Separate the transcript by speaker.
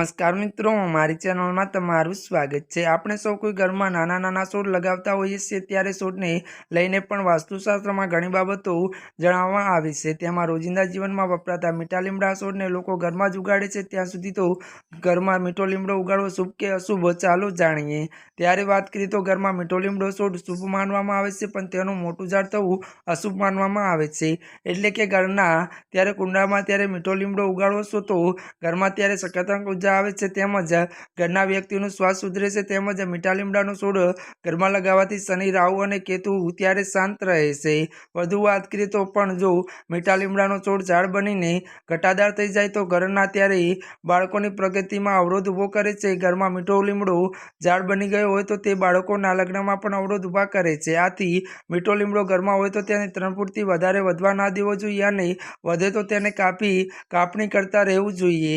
Speaker 1: નમસ્કાર મિત્રો, મારી ચેનલમાં તમારું સ્વાગત છે. આપણે સૌ કોઈ ઘરમાં નાના નાના છોડ લગાવતા હોઈએ છીએ, ત્યારે છોડને લઈને પણ વાસ્તુશાસ્ત્રમાં ઘણી બાબતો જણાવવામાં આવી છે. તેમાં રોજિંદા જીવનમાં વપરાતા મીઠા લીમડા છોડને લોકો ઘરમાં જ ઉગાડે છે. ત્યાં સુધી તો ઘરમાં મીઠો લીમડો ઉગાડવો શુભ કે અશુભ, ચાલો જાણીએ. ત્યારે વાત કરીએ તો ઘરમાં મીઠો લીમડો છોડ શુભ માનવામાં આવે છે, પણ તેનું મોટું ઝાડ થવું અશુભ માનવામાં આવે છે. એટલે કે ઘરના, ત્યારે કુંડામાં ત્યારે મીઠો લીમડો ઉગાડવો છો તો ઘરમાં ત્યારે સકારાત્મક ઊર્જા આવે છે તેમજ ઘરના વ્યક્તિનું શ્વાસ સુધરે છે તેમજ મીઠા લીમડાનો છોડ ઘરમાં લગાવવાથી શનિ, રાહુ અને કેતુ ત્યારે શાંત રહે છે. વધુ વાત કરીએ તો પણ જો મીઠા લીમડાનો છોડ ઝાડ બનીને ઘટાદાર થઈ જાય તો ઘરના ત્યારે બાળકોની પ્રગતિમાં અવરોધ ઊભો કરે છે. ઘરમાં મીઠો લીમડો ઝાડ બની ગયો હોય તો તે બાળકોના લગ્નમાં પણ અવરોધ ઊભા કરે છે. આથી મીઠો લીમડો ઘરમાં હોય તો તેને ત્રણ ફૂટથી વધારે વધવા ના દેવો જોઈએ અને વધે તો તેને કાપી કાપણી કરતા રહેવું જોઈએ.